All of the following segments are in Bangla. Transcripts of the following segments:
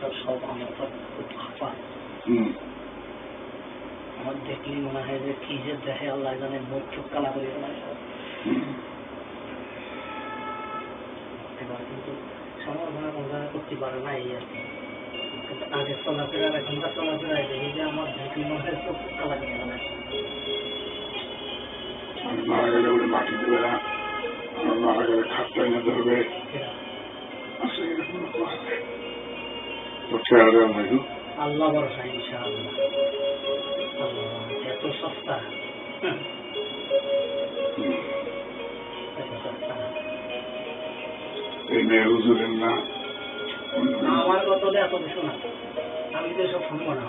তার সব আমার খুব খাপা আমার দেখলেই মনে হয় যে কি যে দেখে আল্লাহ জানে মুখ চোখ কালা করে কিন্তু সমাধান সমাধান করতে পারে না এই আর কি। আগে চলাফেরা এখনকার চলাফেরায় দেখি যে আমার দেখলি মনে হয় চোখ কালা করে মারা গেলে বলে মাটি দেবে না। আমার মারা গেলে খাটটা এনে ধরবে। আসলে এরকম কোনো দেওয়া নাই তো? আল্লাহ ভরসা ইনশাআল্লাহ। এত সস্তা। হুম, হুম। এত সস্তা এই মেয়ে হুজুরের না। আমার কথা এত কিছু না। আমি তো এসব শুনব না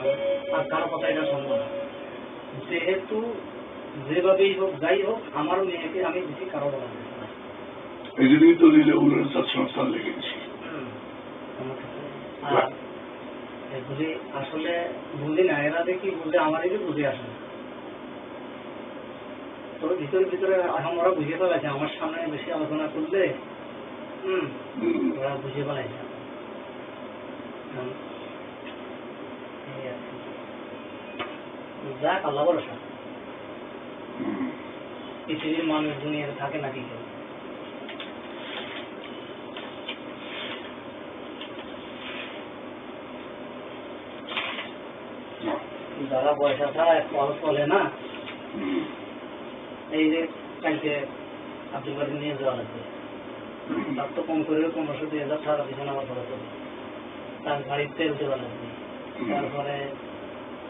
আর কারও কথা এটা শুনব না। যেহেতু যেভাবেই হোক যাই হোক আমার মেয়েকে আমি বেশি কারও বলা। এই জন্যই তো দিলে উলের সংস্থান লিখেছি আমার কাছে। আসলে বুঝি না, এরা দেখি বুঝে আমার একে বুঝে আসে না ভিতরে ভিতরে ওরা বুঝে ফেলেছে আমার সামনে বেশি আলোচনা করলে, হুম। ওরা বুঝে কি। যাক, আল্লাহ হুম। পৃথিবীর মানুষ দুনিয়াতে থাকে নাকি কেউ যারা পয়সা ছাড়া এক চলে না। এই যে কালকে আব্দুল বাড়ি নিয়ে যাওয়া লাগবে। তার তো কম করে পনেরোশো দুই হাজার টাকা পিছনে আমার খরচ হবে তার গাড়ির তেল দেওয়া লাগবে। তারপরে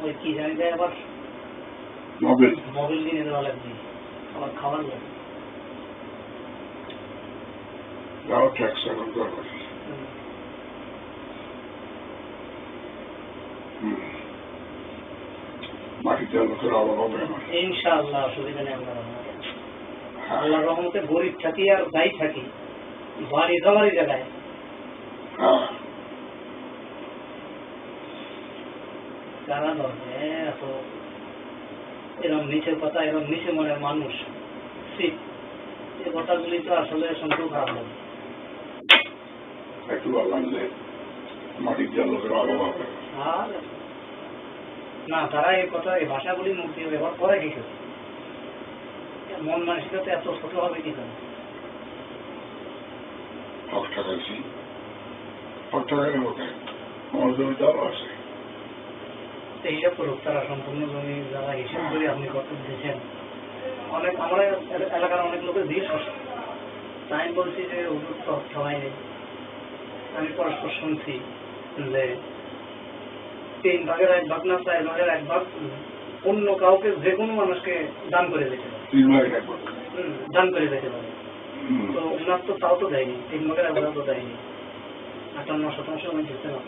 ওই কি জানি যায় আবার মোবাইল মোবিল কিনে দেওয়া লাগবে। আবার খাবার লাগবে। যাও ট্যাক্স এখন হুম। হুম। মাটিতে লোকের অভাব হবে ইনশাআল্লাহ অসুবিধা নেই আল্লাহ রহমতে। আল্লাহ রহমতে গরিব থাকি আর দায়ী থাকি বাড়ি জমারি জায়গায়। ধরবে? এত এরম নিচের কথা এরম নিচে মনের মানুষ। ঠিক এই কথাগুলি তো আসলে শুনতেও খারাপ লাগে। একটু বাংলাদেশে মাটিতে লোকের অভাব হবে না তারা এই কথা এই ভাষাগুলি মুখ দিয়ে ব্যবহার করে কিছু। মন মানসিকতা এত ছোট হবে কি করে? আমার জমি আছে। হিসাব করুক তারা সম্পূর্ণ জমি যারা হিসাব করে আপনি কত দিয়েছেন। অনেক আমার এলাকার অনেক লোকের জিজ্ঞেস করছে তা আমি বলছি যে হুজুর তো সবাই নেই। আমি পরস্পর শুনছি যে তিন ভাগের এক ভাগ না চার ভাগের এক ভাগ অন্য কাউকে যে কোনো মানুষকে দান করে দিতে দান করে দিতে পারে। তো ওনার তো তাও তো দেয়নি তিন ভাগের এক ভাগ তো দেয়নি। আটান্ন শতাংশ আমি দিতে না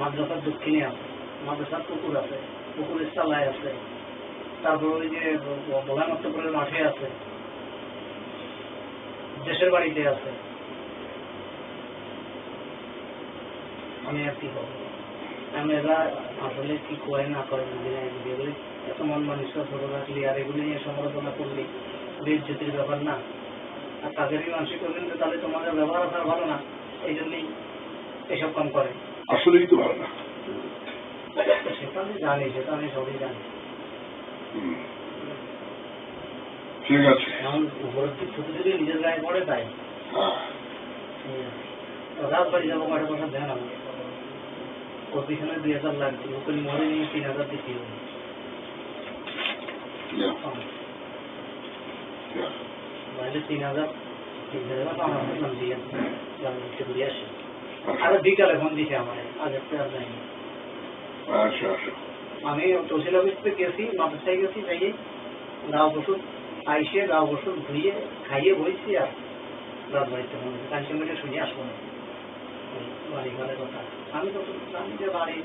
মাদ্রাসার দক্ষিণে আছে মাদ্রাসার পুকুর আছে পুকুরের চালায় আছে। তারপর ওই যে ভোলানত্তপুরের মাঠে আছে। দেশের বাড়িতে আছে। আমি আর কি করব আমি এরা আসলে কি করে না করে বুঝি না এগুলি এগুলি এত মন ছোট আর এগুলি নিয়ে সমালোচনা করলি? বিজ্যোতির ব্যাপার না। আর তাদেরই করবেন তাহলে তোমাদের ব্যবহার ভালো না। এই জন্যই এসব কাম করে। আসলেই তো ভালো না। সেটা আমি জানি সেটা আমি সবই জানি। ঠিক আছে। এখন উপরের দিক শুধু যদি নিজের গায়ে পড়ে তাই। হ্যাঁ। রাত বাড়ি যাব কয়টা কথা দেন আমাকে। দুই হাজার ওকে মরে নিয়ে তিন হাজার yeah. বাইরে তিন হাজার তিন হাজার তো আমার দিয়ে আমি ঘুরে আসি। আচ্ছা। বিকালে ফোন দিছে আমার আজ একটা আর যাইনি আচ্ছা আচ্ছা। আমি তহসিল অফিস থেকে গেছি মাদ্রাসায় গেছি যাইয়ে গাও বসুন আইসে গাও বসুন ধুয়ে খাইয়ে বইছি আর রাত বাড়িতে মনে হচ্ছে শুনে আসব না। বাড়ি ঘরের কথা। আমি তো জানি যে বাড়ি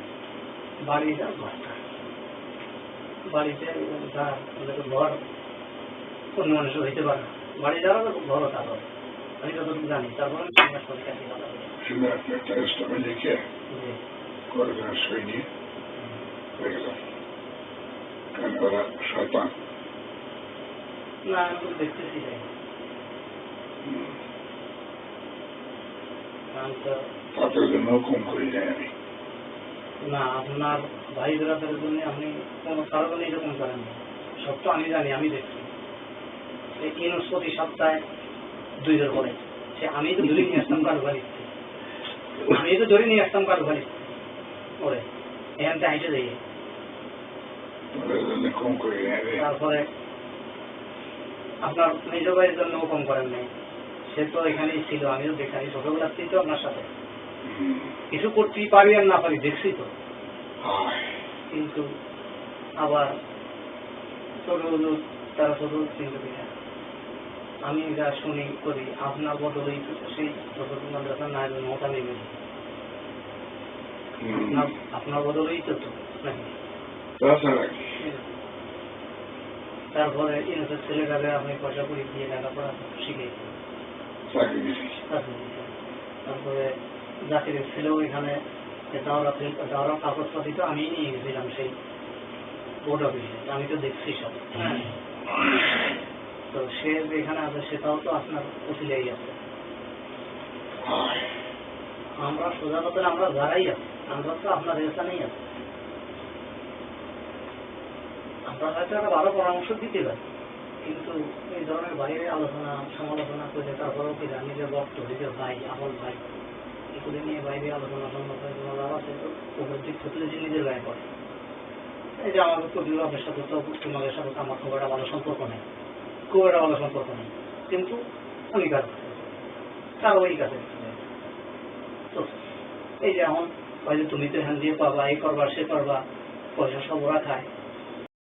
বাড়ি যা ঘরটা বাড়িতে যা ওদের তো ঘর। অন্য মানুষের হইতে পারে। না বাড়ি যাওয়ার ঘরও তার। আমি যতটুকু জানি তারপরে আমি শুনে আসব কাছে কথা বলি। আপনি একটা স্টপে লিখে জি। সই নিয়ে হয়ে গেল। কেন ওরা শয়তান? না আমি দেখতেছি যাই আমি তো জন্য কম করি নাই আমি না আপনার ভাই বেড়াদের জন্য আপনি কোনো এরকম করেন সব তো আমি জানি আমি দেখছি। এই ইউনুস প্রতি সপ্তাহে দুই জন করে সে আমি তো ধরে নিয়ে আসতাম কারও বাড়ি আমি তো ধরে নিয়ে আসতাম কারও বাড়ি ওরে এখান থেকে হাইটে। তারপরে আপনার মেজো ভাইয়ের জন্য কম করেন নাই সে তো এখানেই ছিল আমিও দেখাই ছোটবেলার থেকে তো আপনার সাথে। কিছু করতেই পারি আর না পারি দেখছি তো। কিন্তু আবার ছোট তারা ছোট চিন্তা করি আমি যা শুনি করি আপনার বদলেই সেই ছোট মাদ্রাসা না মোটা নেমে আপনার বদলেই তো তো তারপরে ইউনিসেফ ছেলেটাকে আপনি পয়সা করে দিয়ে লেখাপড়া দিছি। তারপরে জাতির ছেলেও এখানে দাওরা দাওরা কাগজপাতি তো আমি নিয়ে গেছিলাম সেই বোর্ড অফিসে আমি তো দেখছি সব। তো সে যেখানে আছে সেটাও তো আপনার উচিলেই আছে। আমরা সোজা কথা আমরা যারাই আছি আমরা তো আপনার এখানেই আছি। আমরা হয়তো একটা ভালো পরামর্শ দিতে পারি কিন্তু এই ধরনের বাইরে আলোচনা সমালোচনা করে কি জানি যে ভাই ভাই, এগুলি নিয়ে আলোচনা লাভ আছে দিক যে নিজের গায়ে পড়ে। এই যে প্রতিভাবের সাথে তো সাথে তো আমার খুব একটা ভালো সম্পর্ক নেই, খুব একটা ভালো সম্পর্ক নেই, কিন্তু উনি কাজ তার ওই কাছে তো এই যে এখন যে তুমি তো হ্যান দিয়ে পাবা এই করবা, সে করবা, পয়সা সব ওরা খায়।